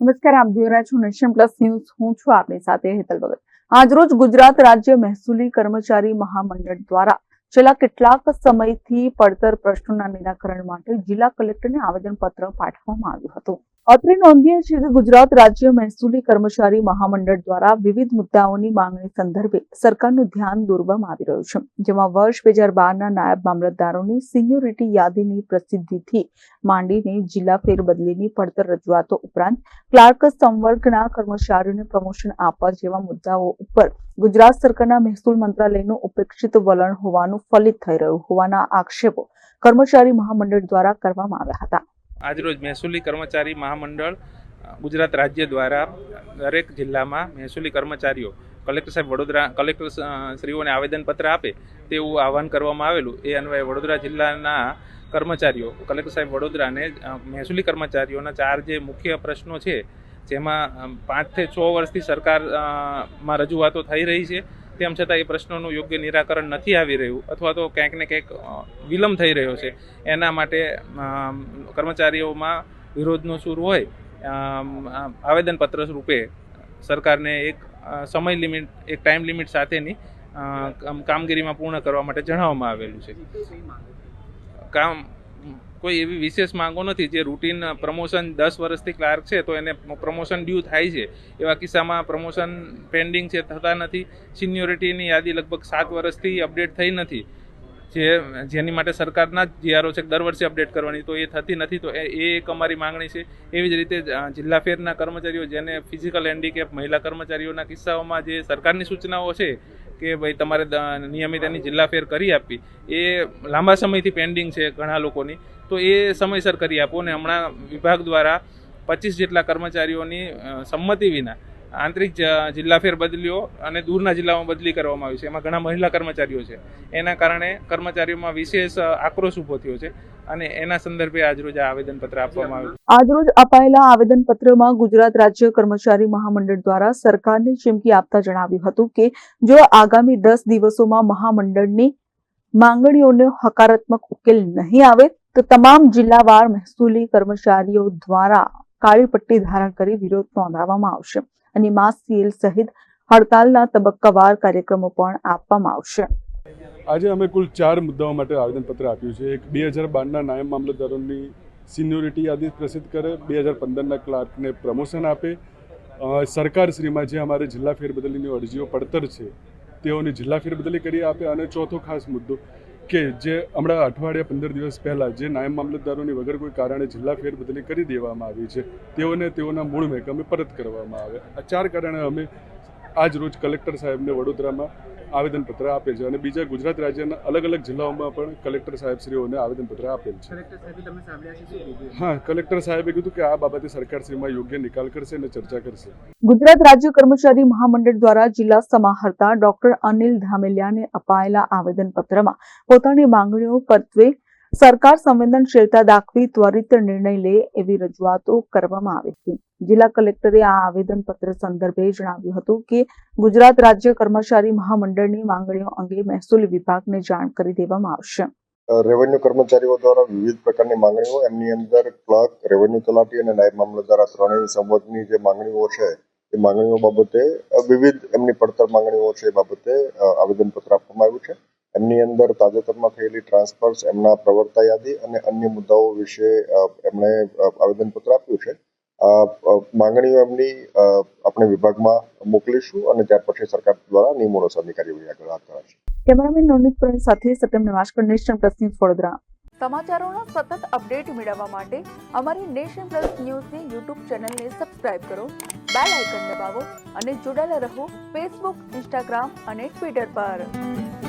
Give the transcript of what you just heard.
નમસ્કાર, આપ જોઈ રહ્યા છો નેશન પ્લસ ન્યૂઝ. હું છું આપની સાથે હેતલ ભગત. આજરોજ ગુજરાત રાજ્ય મહેસૂલી કર્મચારી મહામંડળ દ્વારા છેલ્લા કેટલાક સમયથી પડતર પ્રશ્નોના નિરાકરણ માટે જિલ્લા કલેક્ટરને આવેદનપત્ર પાઠવવામાં આવ્યું હતું. અત્રે નોંધીએ છે કે ગુજરાત રાજ્ય મહેસૂલી કર્મચારી મહામંડળ દ્વારા વિવિધ મુદ્દાઓની માંગણી સંદર્ભે સરકારનું ધ્યાન દોરવામાં આવી રહ્યું છે. જેમાં વર્ષ બે હજાર બારના નાયબ મામલતદારોની સિન્યોરિટી યાદીની પ્રસિદ્ધિથી માંડીને જિલ્લા ફેરબદલીની પડતર રજૂઆતો ઉપરાંત ક્લાર્ક સંવર્ગના કર્મચારીઓને પ્રમોશન આપવા જેવા મુદ્દાઓ ઉપર ગુજરાત સરકારના મહેસૂલ મંત્રાલયનું ઉપેક્ષિત વલણ હોવાનું ફલિત થઈ રહ્યું હોવાના આક્ષેપો કર્મચારી મહામંડળ દ્વારા કરવામાં આવ્યા હતા. આજરોજ મહેસૂલી કર્મચારી મહામંડળ ગુજરાત રાજ્ય દ્વારા દરેક જિલ્લામાં મહેસૂલી કર્મચારીઓ, કલેક્ટર સાહેબ વડોદરા, કલેક્ટર શ્રીઓને આવેદનપત્ર આપે તેવું આહવાન કરવામાં આવેલું. એ અન્વયે વડોદરા જિલ્લાના કર્મચારીઓ, કલેક્ટર સાહેબ વડોદરાને મહેસૂલી કર્મચારીઓના ચાર જે મુખ્ય પ્રશ્નો છે, જેમાં પાંચથી છ વર્ષથી સરકારમાં રજૂઆતો થઈ રહી છે. તેમ છતાં એ પ્રશ્નોનું યોગ્ય નિરાકરણ નથી આવી રહ્યું અથવા તો ક્યાંક ને ક્યાંક વિલંબ થઈ રહ્યો છે. એના માટે કર્મચારીઓમાં વિરોધનો સૂર હોય આવેદનપત્ર રૂપે સરકારને એક સમય લિમિટ, એક ટાઈમ લિમિટ સાથેની કામ- કામગીરીમાં પૂર્ણ કરવા માટે જણાવવામાં આવેલું છે. કામ કોઈ એવી વિશેષ માંગો નથી. જે રૂટીન પ્રમોશન દસ વર્ષથી ક્લાર્ક છે, તો એને પ્રમોશન ડ્યુ થાય છે. એવા કિસ્સામાં પ્રમોશન પેન્ડિંગ છે, થતા નથી. સિનિયોરિટીની યાદી લગભગ સાત વર્ષથી અપડેટ થઈ નથી. જે, જેની માટે સરકારના જ જીઆરઓ છે, દર વર્ષે અપડેટ કરવાની, તો એ થતી નથી, તો એ એક અમારી માંગણી છે. એવી જ રીતે જિલ્લા ફેરના કર્મચારીઓ જેને ફિઝિકલ હેન્ડીકેપ મહિલા કર્મચારીઓના કિસ્સાઓમાં જે સરકારની સૂચનાઓ છે કે ભાઈ તમારે નિયમિત એની જિલ્લા ફેર કરી આપવી, એ લાંબા સમયથી પેન્ડિંગ છે ઘણા લોકોની, તો એ સમયસર કરી આપો ને હમણાં વિભાગ દ્વારા પચીસ જેટલા કર્મચારીઓની સંમતિ વિના આંતરિક જિલ્લા ફેરબદલીઓ અને દૂરના જિલ્લામાં બદલી કરવામાં આવી છે. એમાં ઘણા મહિલા કર્મચારીઓ છે. એના કારણે કર્મચારીઓમાં વિશેષ આક્રોશ ઊભો થયો છે અને એના સંદર્ભે આજરોજ આ આવેદનપત્ર આપવામાં આવ્યું. આજરોજ અપાયેલા આવેદનપત્રમાં ગુજરાત રાજ્ય કર્મચારી મહામંડળ દ્વારા સરકારને ચીમકી આપતા જણાવ્યું હતું કે, જો આગામી દસ દિવસોમાં મહામંડળની માંગણીઓને હકારાત્મક ઉકેલ નહીં આવે, તો તમામ જિલ્લાવાર મહેસૂલી કર્મચારીઓ દ્વારા કાળી પટ્ટી ધારણ કરી વિરોધ નોંધાવવામાં આવશે. અને માસ સીએલ સહિત હડતાલના તબક્કાવાર કાર્યક્રમો પણ આપવામાં આવશે. આજે અમે કુલ ચાર મુદ્દાઓ માટે આવેદનપત્ર આપ્યું છે. એક, બે હજાર બારના નાયબ મામલતદારોની સિનિયોરિટી યાદી પ્રસિદ્ધ કરે. બે હજાર પંદરના ક્લાર્કને પ્રમોશન આપે. સરકારશ્રીમાં જે અમારે જિલ્લા ફેરબદલીની અરજીઓ પડતર છે, તેઓની જિલ્લા ફેરબદલી કરી આપે. અને ચોથો ખાસ મુદ્દો કે જે હમણાં અઠવાડિયા પંદર દિવસ પહેલાં જે નાયબ મામલતદારોની વગર કોઈ કારણે જિલ્લા ફેરબદલી કરી દેવામાં આવી છે, તેઓને તેઓના મૂળ મહેકમે પરત કરવામાં આવે. આ ચાર કારણે અમે આજ રોજ કલેક્ટર સાહેબને વડોદરામાં આવેદનપત્ર આપેલ છે અને બીજા ગુજરાત રાજ્યના અલગ અલગ જિલ્લાઓમાં પણ કલેક્ટર સાહેબશ્રીઓને આવેદનપત્ર આપેલ છે. કલેક્ટર સાહેબે તમે સાંભળ્યા છે શું કીધું? હા કલેક્ટર સાહેબે કીધું કે આ બાબતે સરકારશ્રીમાં યોગ્ય નિકાલ કરશે અને ચર્ચા કરશે. ગુજરાત રાજ્ય કર્મચારી મહામંડળ દ્વારા જિલ્લા સમાહર્તા ડોક્ટર અનિલ ધામેલિયાને અપાયેલા આવેદનપત્રમાં પોતાની માંગણીઓ પરત્વે સરકાર સંવેદનશીલતા દાખવી ત્વરિત નિર્ણય લે એવી રજૂઆતો કરવામાં આવી છે જિલ્લા કલેક્ટરે આ આવેદનપત્ર સંદર્ભે જણાવ્યું હતું કે ગુજરાત રાજ્ય કર્મચારી મહામંડળની માંગણીઓ અંગે મહેસૂલ વિભાગને જાણ કરી દેવામાં આવશે. રેવન્યુ કર્મચારીઓ દ્વારા વિવિધ પ્રકારની માંગણીઓ, એમની અંદર ક્લર્ક રેવન્યુ તલાટી અને નાયબ મામલતદાર આ ત્રણેય સંવર્ગની જે માંગણીઓ છે, એ માંગણીઓ બાબતે વિવિધ એમની પડતર માંગણીઓ છે એ બાબતે આવેદનપત્ર આપવામાં આવ્યું છે. એમની અંદર તાજેતરમાં થયેલી ટ્રાન્સફર્સ એમના પ્રવર્તા યાદી અને અન્ય મુદ્દાઓ વિશે અ, એમણે આવેદનપત્ર આપ્યું છે. માંગણીઓ એમની અ, આપણે વિભાગમાં મોકલીશું અને ત્યાર પછી સરકાર દ્વારા નિયમો અનુસારની કાર્યવાહી આગળ હાથ ધરાશે. કેમેરામેન નવનીત પ્રવીણ સાથે Satyam Nivaskar Nation Plus News Vadodara. સમાચારોના સતત અપડેટ મેળવવા માટે અમારી નેશન પ્લસ ન્યૂઝની યુટ્યુબ ચેનલને સબસ્ક્રાઇબ કરો બેલ આઇકન દબાવો અને જોડાયેલા રહો ફેસબુક ઇન્સ્ટાગ્રામ અને ટ્વિટર પર.